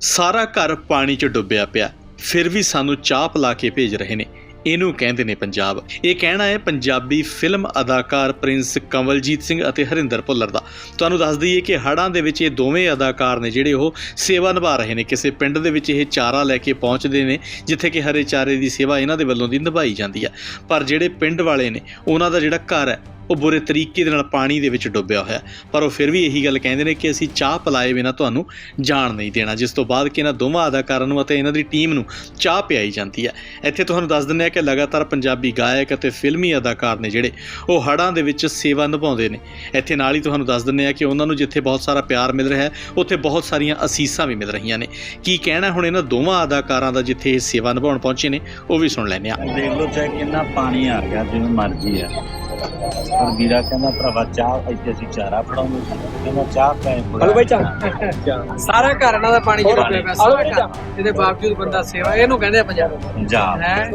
ਸਾਰਾ ਘਰ ਪਾਣੀ 'ਚ ਡੁੱਬਿਆ ਪਿਆ। ਫਿਰ ਵੀ ਸਾਨੂੰ ਚਾਹ ਪਿਲਾ ਕੇ ਭੇਜ ਰਹੇ ਨੇ। ਇਹਨੂੰ ਕਹਿੰਦੇ ਨੇ ਪੰਜਾਬ। ਇਹ ਕਹਿਣਾ ਹੈ ਪੰਜਾਬੀ ਫਿਲਮ ਅਦਾਕਾਰ ਪ੍ਰਿੰਸ ਕਮਲਜੀਤ ਸਿੰਘ ਅਤੇ ਹਰਿੰਦਰ ਭੁੱਲਰ ਦਾ। ਤੁਹਾਨੂੰ ਦੱਸ ਦਈਏ ਕਿ ਹੜ੍ਹਾਂ ਦੇ ਵਿੱਚ ਇਹ ਦੋਵੇਂ ਅਦਾਕਾਰ ਨੇ ਜਿਹੜੇ ਉਹ ਸੇਵਾ ਨਿਭਾ ਰਹੇ ਨੇ। ਕਿਸੇ ਪਿੰਡ ਦੇ ਵਿੱਚ ਇਹ ਚਾਰਾ ਲੈ ਕੇ ਪਹੁੰਚਦੇ ਨੇ, ਜਿੱਥੇ ਕਿ ਹਰੇ ਚਾਰੇ ਦੀ ਸੇਵਾ ਇਹਨਾਂ ਦੇ ਵੱਲੋਂ ਦੀ ਨਿਭਾਈ ਜਾਂਦੀ ਹੈ ਪਰ ਜਿਹੜੇ ਪਿੰਡ ਵਾਲੇ ਨੇ, ਉਹਨਾਂ ਦਾ ਜਿਹੜਾ ਘਰ ਹੈ ਉਹ ਬੁਰੇ ਤਰੀਕੇ ਦੇ ਨਾਲ ਪਾਣੀ ਦੇ ਵਿੱਚ ਡੁੱਬਿਆ ਹੋਇਆ ਪਰ ਉਹ ਫਿਰ ਵੀ ਇਹੀ ਗੱਲ ਕਹਿੰਦੇ ਨੇ ਕਿ ਅਸੀਂ ਚਾਹ ਪਿਲਾਏ ਬਿਨਾਂ ਤੁਹਾਨੂੰ ਜਾਣ ਨਹੀਂ ਦੇਣਾ, ਜਿਸ ਤੋਂ ਬਾਅਦ ਕਿ ਇਹਨਾਂ ਦੋਵਾਂ ਅਦਾਕਾਰਾਂ ਨੂੰ ਅਤੇ ਇਹਨਾਂ ਦੀ ਟੀਮ ਨੂੰ ਚਾਹ ਪਿਆਈ ਜਾਂਦੀ ਹੈ। ਇੱਥੇ ਤੁਹਾਨੂੰ ਦੱਸ ਦਿੰਦੇ ਹਾਂ ਕਿ ਲਗਾਤਾਰ ਪੰਜਾਬੀ ਗਾਇਕ ਅਤੇ ਫਿਲਮੀ ਅਦਾਕਾਰ ਨੇ ਜਿਹੜੇ ਉਹ ਹੜ੍ਹਾਂ ਦੇ ਵਿੱਚ ਸੇਵਾ ਨਿਭਾਉਂਦੇ ਨੇ। ਇੱਥੇ ਨਾਲ ਹੀ ਤੁਹਾਨੂੰ ਦੱਸ ਦਿੰਦੇ ਹਾਂ ਕਿ ਉਹਨਾਂ ਨੂੰ ਜਿੱਥੇ ਬਹੁਤ ਸਾਰਾ ਪਿਆਰ ਮਿਲ ਰਿਹਾ ਹੈ, ਉੱਥੇ ਬਹੁਤ ਸਾਰੀਆਂ ਅਸੀਸਾਂ ਵੀ ਮਿਲ ਰਹੀਆਂ ਨੇ। ਕੀ ਕਹਿਣਾ ਹੁਣ ਇਹਨਾਂ ਦੋਵਾਂ ਅਦਾਕਾਰਾਂ ਦਾ ਜਿੱਥੇ ਇਹ ਸੇਵਾ ਨਿਭਾਉਣ ਪਹੁੰਚੇ ਨੇ, ਉਹ ਵੀ ਸੁਣ ਲੈਂਦੇ ਹਾਂ। ਦੇਖ ਲਓ ਚਾਹੇ ਕਿੰਨਾ ਪਾਣੀ ਆ ਗਿਆ, ਜਿਵੇਂ ਮਰਜ਼ੀ ਆ। ਪਰ ਵੀਰਾ ਕਹਿੰਦਾ ਭਰਾਵਾ ਚਾਹ ਇੱਥੇ ਅਸੀਂ ਚਾਰਾ ਫੜਾਉਂਦੇ ਸੀ। ਕਹਿੰਦਾ ਚਾਹ ਪੈ ਹਲੋ ਬਾਈ ਚਾਹ। ਸਾਰਾ ਘਰ ਇਹਨਾਂ ਦਾ ਪਾਣੀ ਜਿਹੜਾ ਪਿਆ ਸਾਰਾ ਇਹਦੇ ਬਾਵਜੂਦ ਬੰਦਾ ਸੇਵਾ ਇਹਨੂੰ ਕਹਿੰਦੇ ਆ ਪੰਜਾਬ। ਪੰਜਾਬ ਹੈ?